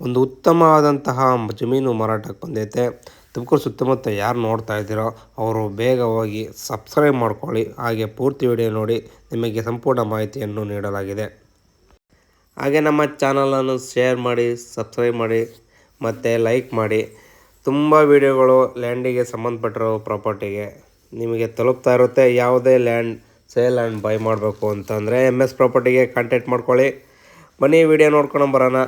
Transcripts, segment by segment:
ಒಂದು ಉತ್ತಮವಾದಂತಹ ಜಮೀನು ಮಾರಾಟಕ್ಕೆ ಬಂದೈತೆ. ತುಮಕೂರು ಸುತ್ತಮುತ್ತ ಯಾರು ನೋಡ್ತಾ ಇದ್ದೀರೋ ಅವರು ಬೇಗ ಹೋಗಿ ಸಬ್ಸ್ಕ್ರೈಬ್ ಮಾಡ್ಕೊಳ್ಳಿ. ಹಾಗೆ ಪೂರ್ತಿ ವಿಡಿಯೋ ನೋಡಿ ನಿಮಗೆ ಸಂಪೂರ್ಣ ಮಾಹಿತಿಯನ್ನು ನೀಡಲಾಗಿದೆ. ಹಾಗೆ ನಮ್ಮ ಚಾನಲನ್ನು ಶೇರ್ ಮಾಡಿ ಸಬ್ಸ್ಕ್ರೈಬ್ ಮಾಡಿ, ಮತ್ತು ಲೈಕ್ ಮಾಡಿ. ತುಂಬ ವಿಡಿಯೋಗಳು ಲ್ಯಾಂಡಿಗೆ ಸಂಬಂಧಪಟ್ಟಿರೋ ಪ್ರಾಪರ್ಟಿಗೆ ನಿಮಗೆ ತಲುಪ್ತಾ ಇರುತ್ತೆ. ಯಾವುದೇ ಲ್ಯಾಂಡ್ ಸೇಲ್ ಆ್ಯಂಡ್ ಬೈ ಮಾಡಬೇಕು ಅಂತಂದರೆ ಎಂ ಎಸ್ ಪ್ರಾಪರ್ಟಿಗೆ ಕಾಂಟ್ಯಾಕ್ಟ್ ಮಾಡ್ಕೊಳ್ಳಿ. ಬನ್ನಿ ವಿಡಿಯೋ ನೋಡ್ಕೊಂಡು ಬರೋಣ.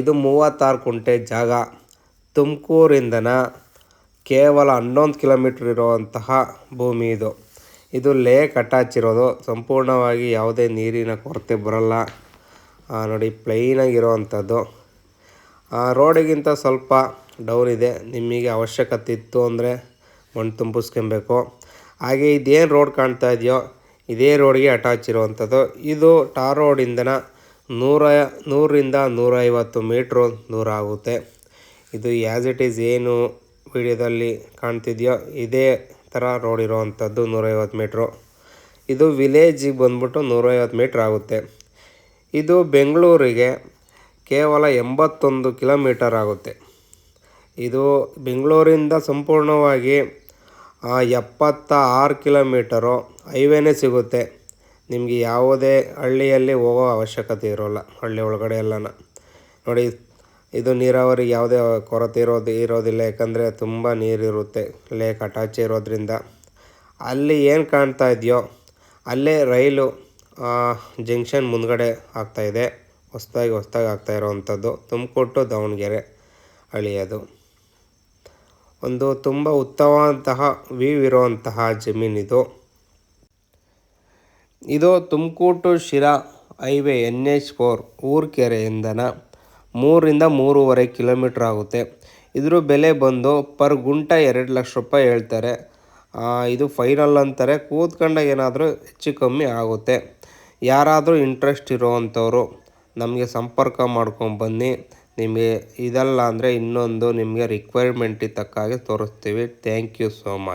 ಇದು ಮೂವತ್ತಾರು ಕುಂಟೆ ಜಾಗ ತುಮಕೂರಿಂದನ ಕೇವಲ ಹನ್ನೊಂದು ಕಿಲೋಮೀಟ್ರ್ ಇರುವಂತಹ ಭೂಮಿ ಇದು. ಇದು ಲೇ ಕಟ್ಟಾಚಿರೋದು. ಸಂಪೂರ್ಣವಾಗಿ ಯಾವುದೇ ನೀರಿನ ಕೊರತೆ ಬರಲ್ಲ. ನೋಡಿ ಪ್ಲೈನಾಗಿರೋವಂಥದ್ದು ರೋಡಿಗಿಂತ ಸ್ವಲ್ಪ ಡೌನ್ ಇದೆ. ನಿಮಗೆ ಅವಶ್ಯಕತೆ ಇತ್ತು ಅಂದರೆ ಮಣ್ಣು ತುಂಬಿಸ್ಕೊಬೇಕು. ಹಾಗೆ ಇದೇನು ರೋಡ್ ಕಾಣ್ತಾ ಇದೆಯೋ, ಇದೇ ರೋಡ್ಗೆ ಅಟ್ಯಾಚ್ ಇರುವಂಥದ್ದು ಇದು ಟಾರ್ ರೋಡಿಂದನ ನೂರ, ನೂರರಿಂದ ನೂರೈವತ್ತು ಮೀಟ್ರು ದೂರ ಆಗುತ್ತೆ. ಇದು ಆ್ಯಸ್ ಇಟ್ ಈಸ್ ಏನು ವಿಡಿಯೋದಲ್ಲಿ ಕಾಣ್ತಿದೆಯೋ ಇದೇ ಥರ ರೋಡ್ ಇರೋವಂಥದ್ದು ನೂರೈವತ್ತು ಮೀಟ್ರು. ಇದು ವಿಲೇಜಿಗೆ ಬಂದ್ಬಿಟ್ಟು ನೂರೈವತ್ತು ಮೀಟ್ರ್ ಆಗುತ್ತೆ. ಇದು ಬೆಂಗಳೂರಿಗೆ ಕೇವಲ ಎಂಬತ್ತೊಂದು ಕಿಲೋಮೀಟರ್ ಆಗುತ್ತೆ. ಇದು ಬೆಂಗಳೂರಿಂದ ಸಂಪೂರ್ಣವಾಗಿ ಎಪ್ಪತ್ತ ಆರು ಕಿಲೋಮೀಟರು ಹೈವೇನೇ ಸಿಗುತ್ತೆ. ನಿಮಗೆ ಯಾವುದೇ ಹಳ್ಳಿಯಲ್ಲಿ ಹೋಗೋ ಅವಶ್ಯಕತೆ ಇರೋಲ್ಲ, ಹಳ್ಳಿ ಒಳಗಡೆ ಎಲ್ಲನ. ನೋಡಿ, ಇದು ನೀರಾವರಿ ಯಾವುದೇ ಕೊರತೆ ಇರೋದು, ಇರೋದಿಲ್ಲ. ಯಾಕಂದರೆ ತುಂಬ ನೀರಿರುತ್ತೆ, ಲೇಕ್ ಅಟ್ಯಾಚ್ ಇರೋದ್ರಿಂದ. ಅಲ್ಲಿ ಏನು ಕಾಣ್ತಾ ಇದೆಯೋ, ಅಲ್ಲೇ ರೈಲು ಜಂಕ್ಷನ್ ಮುಂದ್ಗಡೆ ಆಗ್ತಾಯಿದೆ ಹೊಸ್ದಾಗಿ ಹೊಸ್ದಾಗಿ ಆಗ್ತಾ ಇರೋವಂಥದ್ದು, ತುಮಕೂರು ದಾವಣಗೆರೆ ಹಳಿಯೋದು. ಒಂದು ತುಂಬ ಉತ್ತಮವಾದಂತಹ ವ್ಯೂ ಇರುವಂತಹ ಜಮೀನಿದು. ಇದು Tumakuru Sira highway N H four ಊರ್ಕೆರೆಯಿಂದನ ಮೂರರಿಂದ ಮೂರುವರೆ ಕಿಲೋಮೀಟ್ರ್ ಆಗುತ್ತೆ. ಇದ್ರ ಬೆಲೆ ಬಂದು ಪರ್ ಗುಂಟ ಎರಡು ಲಕ್ಷ ರೂಪಾಯಿ ಹೇಳ್ತಾರೆ. ಇದು ಫೈನಲ್ ಅಂತಾರೆ. ಕೂತ್ಕೊಂಡಾಗ ಏನಾದರೂ ಹೆಚ್ಚು ಕಮ್ಮಿ ಆಗುತ್ತೆ. ಯಾರಾದರೂ ಇಂಟ್ರೆಸ್ಟ್ ಇರೋವಂಥವ್ರು ನಮಗೆ ಸಂಪರ್ಕ ಮಾಡ್ಕೊಂಡು ಬನ್ನಿ. ನಿಮಗೆ ಇದಲ್ಲ ಅಂದರೆ ಇನ್ನೊಂದು ನಿಮಗೆ ರಿಕ್ವೈರ್ಮೆಂಟಿಗೆ ತಕ್ಕ ಹಾಗೆ ತೋರಿಸ್ತೀವಿ. Thank you so much